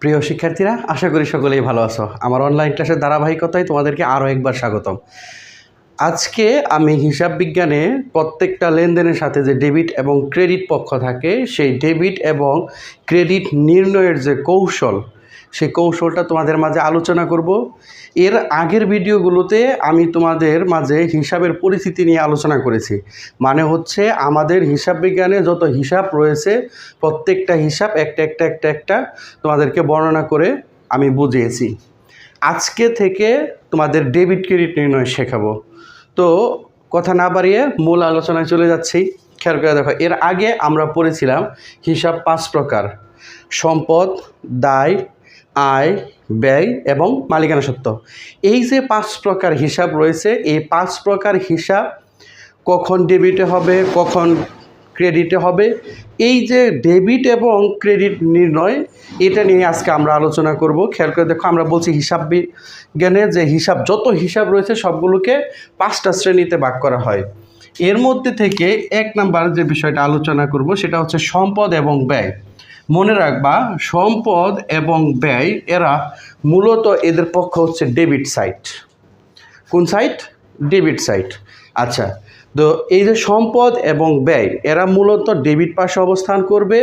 প্রিয় শিক্ষার্থীরা, আশা করি সকলেই ভালো আছো। আমার অনলাইন ক্লাসের ধারাবাহিকতায় তোমাদেরকে আরও একবার স্বাগতম। আজকে আমি হিসাব বিজ্ঞানে প্রত্যেকটা লেনদেনের সাথে যে ডেবিট এবং ক্রেডিট পক্ষ থাকে, সেই ডেবিট এবং ক্রেডিট নির্ণয়ের যে কৌশল সেই কৌশলটা তোমাদের মাঝে আলোচনা করব। এর আগের ভিডিওগুলোতে আমি তোমাদের মাঝে হিসাবের পরিস্থিতি নিয়ে আলোচনা করেছি। মানে হচ্ছে আমাদের হিসাব বিজ্ঞানে যত হিসাব রয়েছে, প্রত্যেকটা হিসাব একটা একটা একটা একটা তোমাদেরকে বর্ণনা করে আমি বুঝিয়েছি। আজকে থেকে তোমাদের ডেবিট ক্রেডিট নির্ণয় শেখাবো। তো কথা না বাড়িয়ে মূল আলোচনায় চলে যাচ্ছি। খেয়াল করে দেখো, এর আগে আমরা পড়েছিলাম হিসাব পাঁচ প্রকার। সম্পদ, দায় আয়, ব্যয় এবং মালিকানা সত্ত্ব এই যে পাঁচ প্রকার হিসাব রয়েছে, এই পাঁচ প্রকার হিসাব কখন ডেবিটে হবে, কখন ক্রেডিটে হবে, এই যে ডেবিট এবং ক্রেডিট নির্ণয়, এটা নিয়ে আজকে আমরা আলোচনা করব। খেয়াল করে দেখো, আমরা বলছি হিসাব বিজ্ঞানে যে হিসাব, যত হিসাব রয়েছে, সবগুলোকে পাঁচটা শ্রেণীতে ভাগ করা হয়। এর মধ্যে থেকে এক নাম্বার যে বিষয়টা আলোচনা করব, সেটা হচ্ছে সম্পদ এবং ব্যয়। মনে রাখবা, সম্পদ এবং ব্যয় এরা মূলত এদের পক্ষ হচ্ছে ডেবিট সাইট। কোন সাইট? Debit side. আচ্ছা তো এই যে সম্পদ এবং ব্যয়, এরা মূলত ডেবিট পাশে অবস্থান করবে।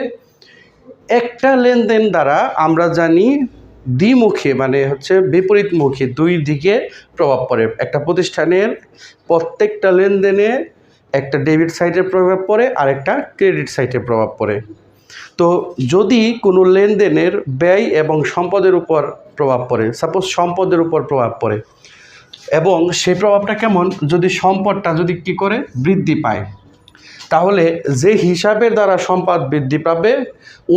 একটা লেনদেন দ্বারা আমরা জানি দ্বিমুখী মানে হচ্ছে বিপরীতমুখী, দুই দিকে প্রভাব পড়ে। একটা প্রতিষ্ঠানের প্রত্যেকটা লেনদেনে একটা ডেবিট সাইটের প্রভাব পড়ে আর একটা ক্রেডিট সাইটের প্রভাব পড়ে। তো যদি কোনো লেনদেনের ব্যয় এবং সম্পদের উপর প্রভাব পড়ে সাপোজ সম্পদের উপর প্রভাব পড়ে, এবং সেই প্রভাবটা কেমন? যদি সম্পদটা যদি কী করে? বৃদ্ধি পায়। তাহলে যে হিসাবের দ্বারা সম্পদ বৃদ্ধি পাবে,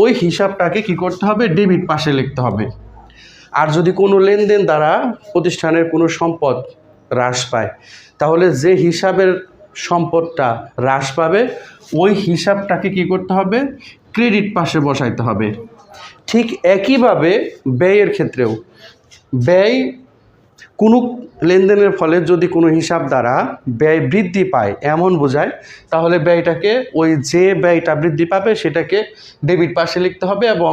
ওই হিসাবটাকে কি করতে হবে? ডেবিট পাশে লিখতে হবে। আর যদি কোনো লেনদেন দ্বারা প্রতিষ্ঠানের কোনো সম্পদ হ্রাস পায়, তাহলে যে হিসাবের সম্পদটা হ্রাস পাবে, ওই হিসাবটাকে কি করতে হবে? ক্রেডিট পাশে বসাইতে হবে। ঠিক একইভাবে ব্যয়ের ক্ষেত্রেও। ব্যয় কোনো লেনদেনের ফলে যদি কোনো হিসাব দ্বারা ব্যয় বৃদ্ধি পায় এমন বোঝায়, তাহলে ব্যয়টাকে ওই যে ব্যয়টা বৃদ্ধি পাবে সেটাকে ডেবিট পাশে লিখতে হবে এবং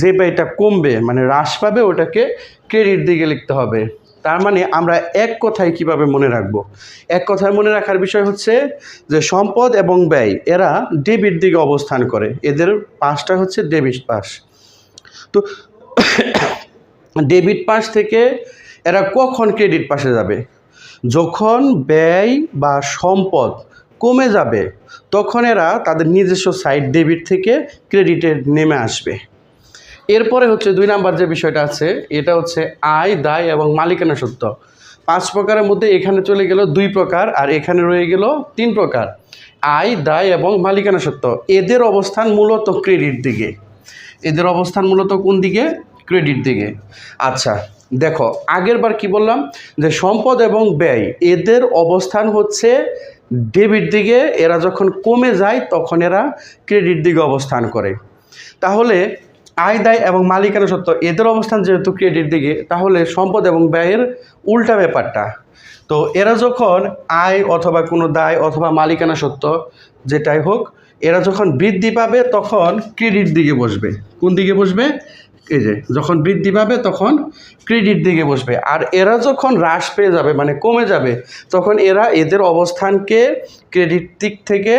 যে ব্যয়টা কমবে মানে হ্রাস পাবে, ওটাকে ক্রেডিট দিকে লিখতে হবে। তার মানে আমরা এক কথায় কীভাবে মনে রাখব? এক কথায় মনে রাখার বিষয় হচ্ছে যে সম্পদ এবং ব্যয়, এরা ডেবিট দিকে অবস্থান করে। এদের পাশটা হচ্ছে ডেবিট পাশ। তো ডেবিট পাশ থেকে এরা কখন ক্রেডিট পাশে যাবে? যখন ব্যয় বা সম্পদ কমে যাবে, তখন এরা তাদের নিজস্ব সাইড ডেবিট থেকে ক্রেডিটে নেমে আসবে। এরপরে হচ্ছে দুই নাম্বার যে বিষয়টা আছে, এটা হচ্ছে আয়, দায় এবং মালিকানা সত্ত্ব পাঁচ প্রকারের মধ্যে এখানে চলে গেল দুই প্রকার আর এখানে রয়ে গেল তিন প্রকার। আয়, দায় এবং মালিকানা সত্ত্ব এদের অবস্থান মূলত ক্রেডিট দিকে। এদের অবস্থান মূলত কোন দিকে? ক্রেডিট দিকে। আচ্ছা দেখো আগের বার কি বললাম? যে সম্পদ এবং ব্যয়, এদের অবস্থান হচ্ছে ডেবিট দিকে। এরা যখন কমে যায়, তখন এরা ক্রেডিট দিকে অবস্থান করে। তাহলে আয়, দায় এবং মালিকানা সত্ত্ব এদের অবস্থান যেহেতু ক্রেডিট দিকে, তাহলে সম্পদ এবং ব্যয়ের উল্টা ব্যাপারটা। তো এরা যখন আয় অথবা কোনো দায় অথবা মালিকানা সত্ত্ব যেটাই হোক, এরা যখন বৃদ্ধি পাবে তখন ক্রেডিট দিকে বসবে। কোন দিকে বসবে? এই যে, যখন বৃদ্ধি পাবে তখন ক্রেডিট দিকে বসবে। আর এরা যখন হ্রাস পেয়ে যাবে মানে কমে যাবে, তখন এরা এদের অবস্থানকে ক্রেডিট দিক থেকে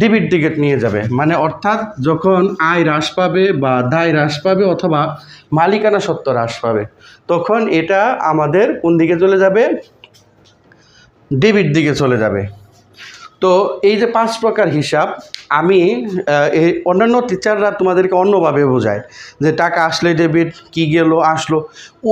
ডেবিট দিকে নিয়ে যাবে। মানে অর্থাৎ যখন আয় হ্রাস পাবে বা দায় হ্রাস পাবে অথবা মালিকানা সত্ত্ব হ্রাস পাবে, তখন এটা আমাদের কোন দিকে চলে যাবে? ডেবিট দিকে চলে যাবে। তো এই যে পাঁচ প্রকার হিসাব আমি এই অন্যান্য টিচাররা তোমাদেরকে অন্যভাবে বোঝায় যে টাকা আসলে ডেবিট কি গেল, আসলো।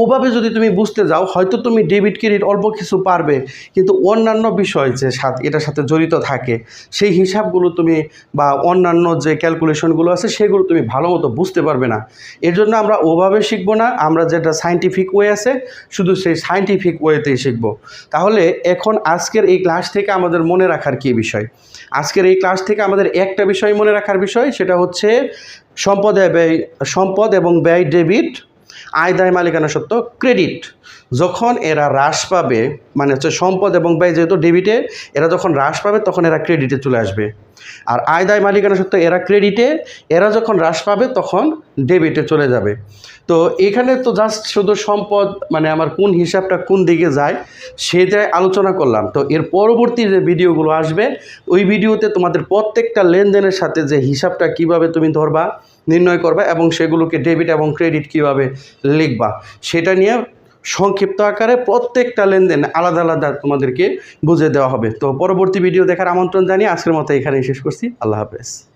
ওভাবে যদি তুমি বুঝতে যাও, হয়তো তুমি ডেবিট ক্রেডিট অল্প কিছু পারবে, কিন্তু অন্যান্য বিষয় যে সাথে, এটার সাথে জড়িত থাকে, সেই হিসাবগুলো তুমি বা অন্যান্য যে ক্যালকুলেশনগুলো আছে, সেগুলো তুমি ভালো মতো বুঝতে পারবে না। এর জন্য আমরা ওভাবে শিখব না, আমরা যেটা সাইন্টিফিক ওয়ে আছে, শুধু সেই সাইন্টিফিক ওয়েতেই শিখব। তাহলে এখন আজকের এই ক্লাস থেকে আমাদের মনে রাখার কী বিষয়? আজকের এই ক্লাস থেকে আমাদের একটা বিষয় মনে রাখার বিষয় সেটা হচ্ছে সম্পদ ব্যয় সম্পদ এবং ব্যয় ডেবিট আয়, দায়, মালিকানা সত্ত্ব ক্রেডিট যখন এরা হ্রাস পাবে মানে হচ্ছে সম্পদ এবং ব্যয় যেহেতু ডেবিটে এরা যখন হ্রাস পাবে তখন এরা ক্রেডিটে চলে আসবে। আর আয়, দায়, মালিকানা সত্ত্বে এরা ক্রেডিটে এরা যখন হ্রাস পাবে তখন ডেবিটে চলে যাবে। তো এখানে তো জাস্ট শুধু সম্পদ মানে আমার কোন হিসাবটা কোন দিকে যায়, সেটাই আলোচনা করলাম। তো এর পরবর্তী যে ভিডিওগুলো আসবে, ওই ভিডিওতে তোমাদের প্রত্যেকটা লেনদেনের সাথে যে হিসাবটা কীভাবে তুমি ধরবা নির্ণয় করবা এবং সেগুলোকে ডেবিট এবং ক্রেডিট কীভাবে লিখবা, সেটা নিয়ে সংক্ষিপ্ত আকারে প্রত্যেকটা লেনদেন আলাদা আলাদা তোমাদেরকে বুঝে দেওয়া হবে। তো পরবর্তী ভিডিও দেখার আমন্ত্রণ জানিয়ে আজকের মতো এখানেই শেষ করছি। আল্লাহ হাফেজ।